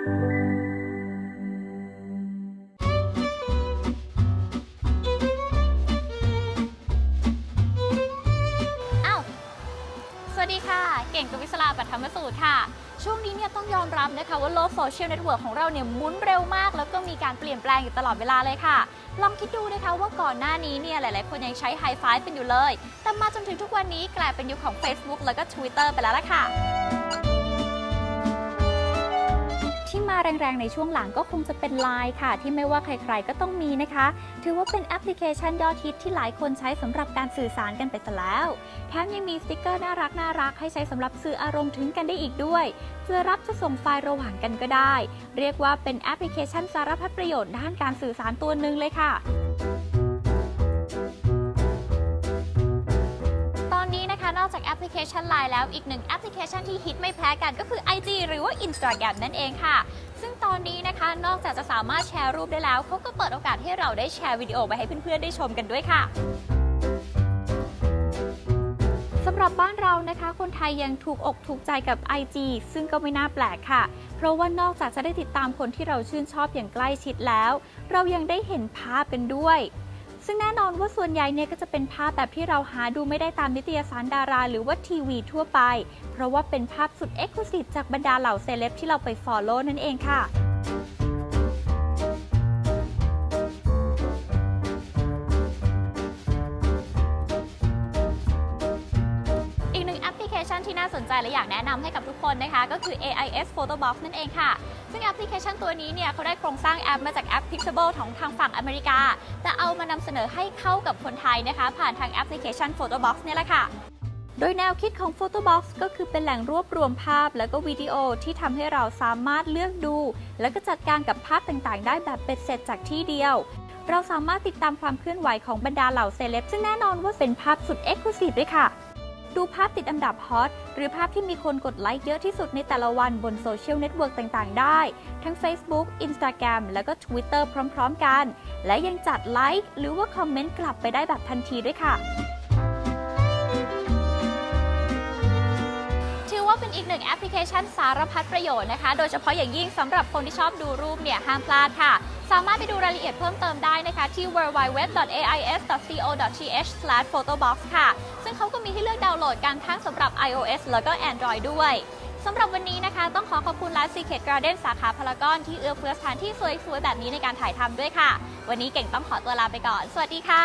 สวัสดีค่ะ เก่งกวิศราปัมสูตรค่ะ ช่วงนี้เนี่ยต้องยอมรับนะคะว่าโลกโซเชียลเน็ตเวิร์กของเราเนี่ยหมุนเร็วมาก แล้วก็มีการเปลี่ยนแปลงอยู่ตลอดเวลาเลยค่ะ ลองคิดดูนะคะว่าก่อนหน้านี้เนี่ยหลาย ๆ คนยังใช้ไฮไฟฟ์เป็นอยู่เลย แต่มาจนถึงทุกวันนี้กลายเป็นยุคของ Facebook แล้วก็ Twitter ไปแล้วล่ะค่ะ แรงในช่วงหลังก็คงจะเป็น Line ค่ะ ที่ไม่ว่าใครๆก็ต้องมีนะคะ ถือว่าเป็นแอปพลิเคชันยอดฮิตที่หลายคนใช้สำหรับการสื่อสารกันไปซะแล้ว แถมยังมีสติกเกอร์น่ารักน่ารักให้ใช้สำหรับสื่ออารมณ์ถึงกันได้อีกด้วยจะรับจะส่งไฟล์ระหว่างกันก็ได้ เรียกว่าเป็นแอปพลิเคชันสารพัดประโยชน์ด้านการสื่อสารตัวหนึ่งเลยค่ะ ลิเคชัน Line แล้วอีกหนึ่งแอปพลิเคชันที่ฮิตไม่แพ้กันก็คือ IG หรือว่า Instagram นั่นเองค่ะ ซึ่งตอนนี้นะคะนอกจากจะสามารถแชร์รูปได้แล้วเขาก็เปิดโอกาสให้เราได้แชร์วิดีโอไปให้เพื่อนๆได้ชมกันด้วยค่ะสำหรับบ้านเรานะคะ คนไทยยังถูกอกถูกใจกับ IG ซึ่งก็ไม่น่าแปลกค่ะ เพราะว่านอกจากจะได้ติดตามคนที่เราชื่นชอบอย่างใกล้ชิดแล้ว เรายังได้เห็นภาพกันด้วย ซึ่งแน่นอนว่าส่วนใหญ่เนี่ยก็จะเป็นภาพแบบที่เราหาดูไม่ได้ตามนิตยสารดารา หรือว่าทีวีทั่วไป เพราะว่าเป็นภาพสุดเอ็กซ์คลูซีฟจากบรรดาเหล่าเซเลบที่เราไปฟอลโล่นั่นเองค่ะ ชันที่น่าสนใจและอยากแนะนำให้กับทุกคนนะคะ ก็คือ AIS Photo Box นั่นเองค่ะ ซึ่งแอปพลิเคชันตัวนี้เนี่ยเขาได้โครงสร้างแอปมาจากแอป Pixable ของทางฝั่งอเมริกา แต่เอามานำเสนอให้เข้ากับคนไทยนะคะ ผ่านทางแอปพลิเคชัน Photo Box เนี่ยแหละค่ะโดยแนวคิดของ Photo Box ก็คือเป็นแหล่งรวบรวมภาพแล้วก็วิดีโอที่ทำให้เราสามารถเลือกดู แล้วก็จัดการกับภาพต่างๆ ได้แบบเป็ดเสร็จจากที่เดียว เราสามารถติดตามความเคลื่อนไหวของบรรดาเหล่าเซเลบซึ่งแน่นอนว่าเป็นภาพสุดเอ็กซ์คลูซีฟด้วยค่ะ ดูภาพติดอันดับฮอตหรือภาพที่มีคนกดไลค์เยอะที่สุดในแต่ละวันบนโซเชียลเน็ตเวิร์กต่างๆ ได้ ทั้ง Facebook Instagram แล้วก็ Twitter พร้อมๆกัน และยังจัดไลค์หรือว่าคอมเมนต์กลับไปได้แบบทันทีด้วยค่ะถือว่าเป็นอีกหนึ่งแอปพลิเคชันสารพัดประโยชน์นะคะ โดยเฉพาะอย่างยิ่งสำหรับคนที่ชอบดูรูปเนี่ยห้ามพลาดค่ะ สามารถไปดูรายละเอียดเพิ่มเติมได้นะคะที่ www.ais.co.th/photobox ค่ะ ซึ่งเขาก็มีให้เลือกดาวน์โหลดกันทั้งสำหรับ iOS แล้วก็ Android ด้วยสำหรับวันนี้นะคะ ต้องขอขอบคุณร้าน Secret Garden สาขาพารากอนที่เอื้อเฟื้อสถานที่สวยๆ แบบนี้ในการถ่ายทำด้วยค่ะ วันนี้เก่งต้องขอตัวลาไปก่อน สวัสดีค่ะ